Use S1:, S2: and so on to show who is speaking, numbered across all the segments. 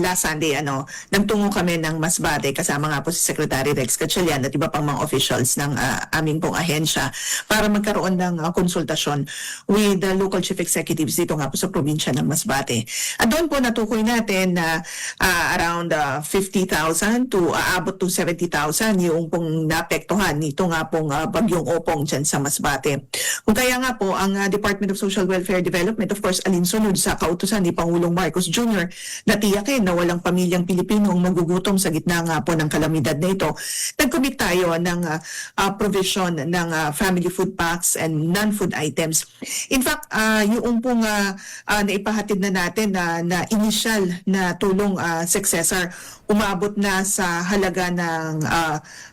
S1: last Sunday, ano, nagtungo kami ng Masbate kasama nga po si Secretary Rex Gatchalian at iba pang mga officials ng ah, aming pong ahensya para magkaroon ng ah, konsultasyon with the local chief executives dito nga po sa probinsya ng Masbate. At doon po natukoy natin na ah, around ah, 50,000 to aabot to 70,000 yung pong naapektuhan nito nga pong ah, bagyong opong dyan sa Masbate. Kung kaya nga po, ang ah, Department of Social Welfare Development, of course, alinsunod sa kautusan ni Pangulong Marcos Jr. na tiyakin na walang pamilyang Pilipino ang magugutom sa gitna nga po ng kalamidad na ito. Nag-commit tayo ng ah, ah, provision ng ah, family food packs and non-food items. In fact, ah, yung pong ah, ah, naipahatid na natin na, na initial na tulong ah, successor, umabot na sa halaga ng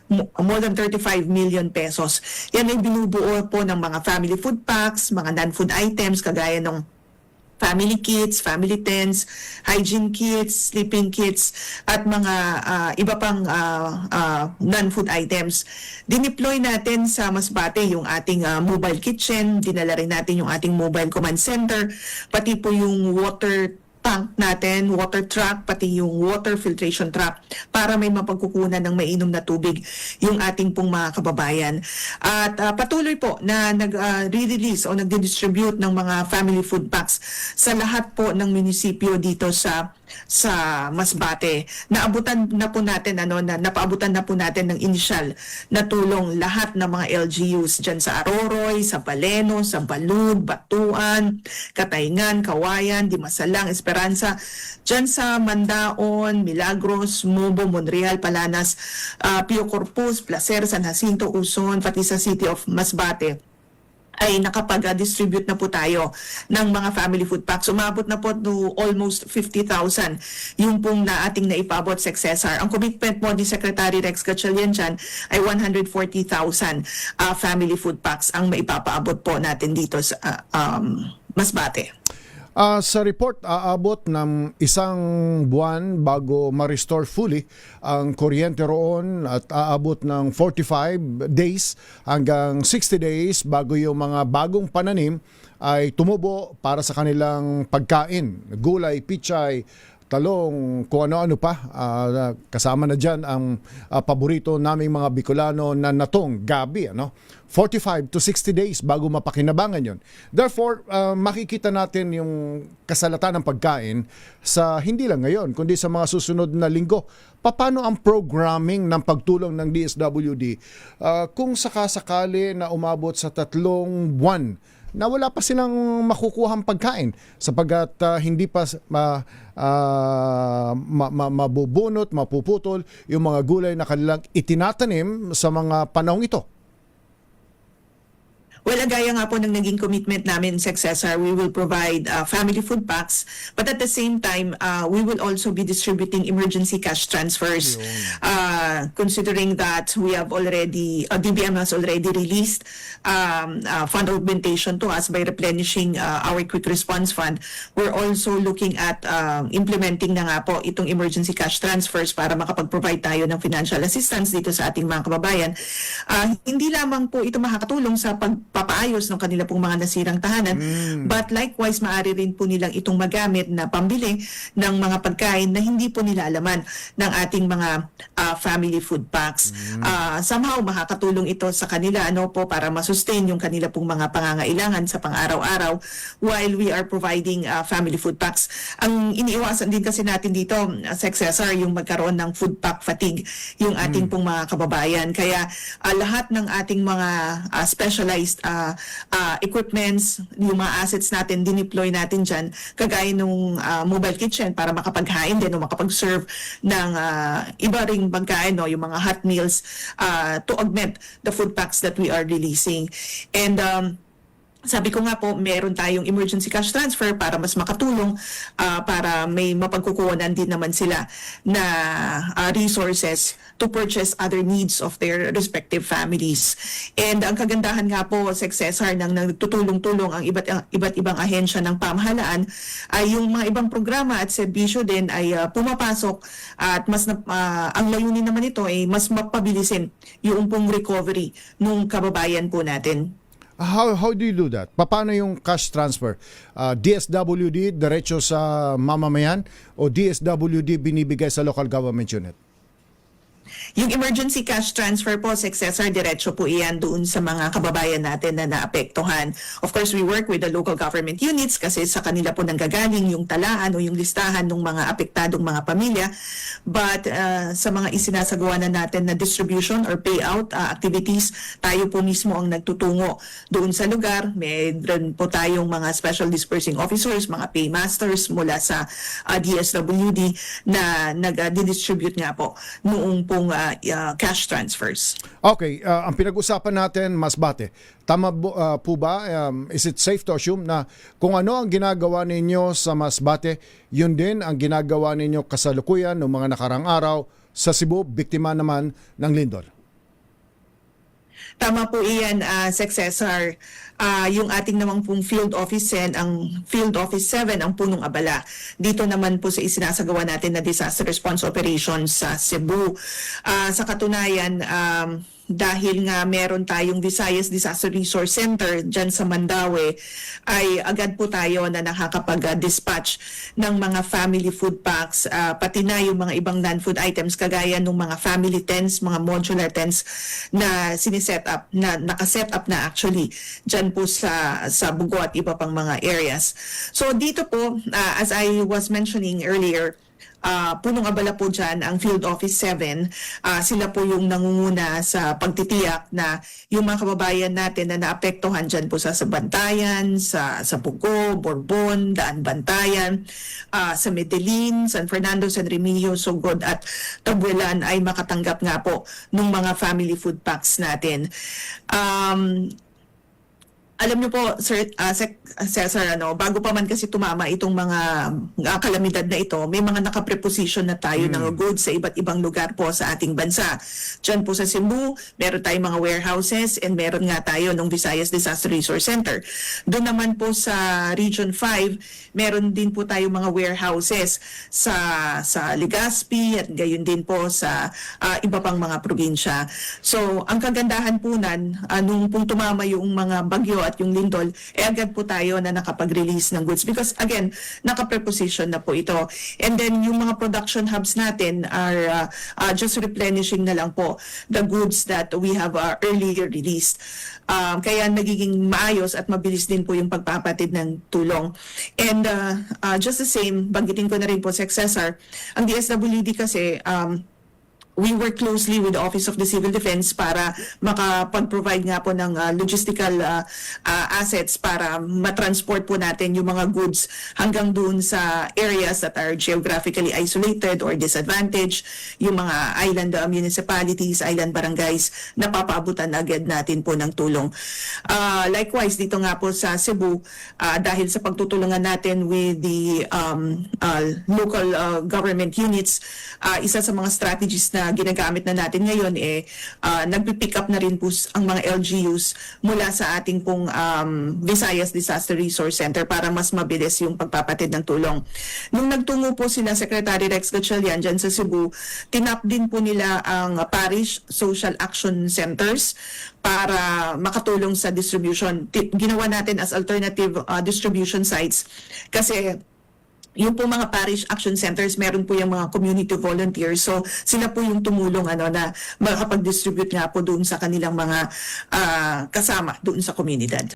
S1: mo- more than 35 million pesos. Yan ay binubuo po ng mga family food packs, mga non-food items kagaya ng family kits, family tents, hygiene kits, sleeping kits, at mga ah, iba pang ah, ah, non-food items. Dineploy natin sa Masbate yung ating ah, mobile kitchen, dinala rin natin yung ating mobile command center, pati po yung water tank natin, water truck, pati yung water filtration truck para may mapagkukunan ng mainom na tubig yung ating pong mga kababayan. At ah, patuloy po na nag-release o nag-distribute ng mga family food packs sa lahat po ng munisipyo dito sa sa Masbate. Naabutan na po natin ano na napaabutan na po natin ng initial na tulong lahat ng mga LGUs diyan sa Aroroy, sa Baleno, sa Balud, Batuan, Katayngan, Kawayan, Dimasalang, Esperanza, diyan sa Mandaon, Milagros, Mobo, Monreal, Palanas, ah, Pio Corpus, Placer, San Jacinto, Uson, pati sa City of Masbate ay nakapag-distribute na po tayo ng mga family food packs. Umabot na po to almost 50,000 yung pong na ating naipabot sa XSR. Ang commitment po ni Secretary Rex Gatchalian dyan ay 140,000 ah, family food packs ang maipapaabot po natin dito sa ah, um, Masbate.
S2: Ah, sa report, aabot ng isang buwan bago ma-restore fully ang kuryente roon at aabot ng 45 days hanggang 60 days bago yung mga bagong pananim ay tumubo para sa kanilang pagkain. Gulay, pichay, talong, kung ano-ano pa. Ah, kasama na dyan ang ah, paborito naming mga Bicolano na natong, gabi. Ano? 45 to 60 days bago mapakinabangan yon. Therefore, ah, makikita natin yung kasalatan ng pagkain sa hindi lang ngayon, kundi sa mga susunod na linggo. Paano ang programming ng pagtulong ng DSWD ah, kung sakasakali na umabot sa tatlong buwan na wala pa silang makukuhang pagkain sapagat ah, hindi pa ma, ah, ma- ma- mabubunot, mapuputol yung mga gulay na kanilang itinatanim sa mga panahong ito.
S1: Well, gaya nga po ng naging commitment namin sa Accessor, we will provide uh, family food packs, but at the same time, uh, we will also be distributing emergency cash transfers. Uh, considering that we have already, uh, DBM has already released um, uh, fund augmentation to us by replenishing uh, our quick response fund, we're also looking at uh, implementing na nga po itong emergency cash transfers para makapag-provide tayo ng financial assistance dito sa ating mga kababayan. Uh, hindi lamang po ito makakatulong sa pagpapaayos ng kanila pong mga nasirang tahanan, but likewise maaari rin po nilang itong magamit na pambili ng mga pagkain na hindi po nila alaman ng ating mga uh, family food packs. Uh, somehow makakatulong ito sa kanila ano po para masustain yung kanila pong mga pangangailangan sa pang-araw-araw while we are providing uh, family food packs. Ang iniiwasan din kasi natin dito uh, sa XSR yung magkaroon ng food pack fatigue yung ating pong mga kababayan. Kaya uh, lahat ng ating mga uh, specialized uh, uh, equipments, yung mga assets natin, dineploy natin dyan, kagaya nung uh, mobile kitchen para makapaghain din o makapag-serve ng uh, iba ring pagkain, no, yung mga hot meals uh, to augment the food packs that we are releasing. And um, sabi ko nga po, meron tayong emergency cash transfer para mas makatulong ah, para may mapagkukunan din naman sila na ah, resources to purchase other needs of their respective families. And ang kagandahan nga po XSR nang nagtutulong-tulong ang iba't, iba't ibang ahensya ng pamahalaan ay yung mga ibang programa at serbisyo din ay ah, pumapasok at mas ah, ang layunin naman ito ay mas mapabilisin yung pong recovery nung kababayan po natin.
S2: How how do you do that? Paano yung cash transfer? Ah, DSWD diretso sa mamamayan o DSWD binibigay sa local government unit?
S1: Yung emergency cash transfer po, successor, diretso po iyan doon sa mga kababayan natin na naapektuhan. Of course, we work with the local government units kasi sa kanila po nanggagaling yung talaan o yung listahan ng mga apektadong mga pamilya. But uh, sa mga isinasagawa na natin na distribution or payout uh, activities, tayo po mismo ang nagtutungo doon sa lugar. Meron po tayong mga special dispersing officers, mga paymasters mula sa uh, DSWD na nag-distribute nga po noong pong uh, uh, cash transfers.
S2: Okay, ah, ang pinag-usapan natin, mas bate. Tama bu- ah, po ba? Um, is it safe to assume na kung ano ang ginagawa ninyo sa Masbate, yun din ang ginagawa ninyo kasalukuyan ng mga nakarang araw sa Cebu, biktima naman ng lindol?
S1: Tama po iyan, uh, successor. Ah, yung ating namang pong field office 10, ang field office 7 ang punong abala. Dito naman po sa isinasagawa natin na disaster response operations sa Cebu. Ah, sa katunayan, um, dahil nga meron tayong Visayas Disaster Resource Center dyan sa Mandawi, ay agad po tayo na nakakapag-dispatch ng mga family food packs, ah, pati na yung mga ibang non-food items kagaya ng mga family tents, mga modular tents na siniset up, na nakaset up na actually dyan po sa, sa Bugo at iba pang mga areas. So dito po, ah, as I was mentioning earlier, Ah, punong abala po dyan ang Field Office 7. Ah, sila po yung nangunguna sa pagtitiyak na yung mga kababayan natin na naapektuhan dyan po sa Sabantayan, sa, sa Bugo, Borbon, Daan Bantayan, ah, sa Medellin, San Fernando, San Remigio, Sugod at Tabuelan ay makatanggap nga po ng mga family food packs natin. Um, alam niyo po, Sir uh, Sec, Cesar, ano, bago pa man kasi tumama itong mga uh, kalamidad na ito, may mga nakapreposition na tayo ng goods sa iba't ibang lugar po sa ating bansa. Diyan po sa Cebu, meron tayong mga warehouses and meron nga tayo ng Visayas Disaster Resource Center. Doon naman po sa Region 5, meron din po tayong mga warehouses sa sa Legazpi at gayon din po sa uh, iba pang mga probinsya. So, ang kagandahan po nan, uh, nung pong tumama yung mga bagyo at yung lindol, eh agad po tayo na nakapag-release ng goods because again, nakapreposition na po ito. And then yung mga production hubs natin are uh, uh, just replenishing na lang po the goods that we have uh, earlier released. Um, kaya nagiging maayos at mabilis din po yung pagpapatid ng tulong. And uh, uh, just the same, banggitin ko na rin po sa XSR, ang DSWD kasi um, we work closely with the Office of the Civil Defense para makapag-provide nga po ng uh, logistical uh, uh, assets para matransport po natin yung mga goods hanggang doon sa areas that are geographically isolated or disadvantaged, yung mga island uh, municipalities, island barangays, napapaabutan agad natin po ng tulong. Uh, likewise, dito nga po sa Cebu, uh, dahil sa pagtutulungan natin with the um, uh, local uh, government units, uh, isa sa mga strategies na ginagamit na natin ngayon eh uh, nagpi-pick up na rin po ang mga LGUs mula sa ating pong um, Visayas Disaster Resource Center para mas mabilis yung pagpapatid ng tulong. Nung nagtungo po sila Secretary Rex Gatchalian dyan sa Cebu, tinap din po nila ang parish social action centers para makatulong sa distribution. Ti- Ginawa natin as alternative uh, distribution sites kasi yung po mga parish action centers, meron po yung mga community volunteers. So sila po yung tumulong ano na makapag-distribute nga po doon sa kanilang mga ah, kasama doon sa komunidad.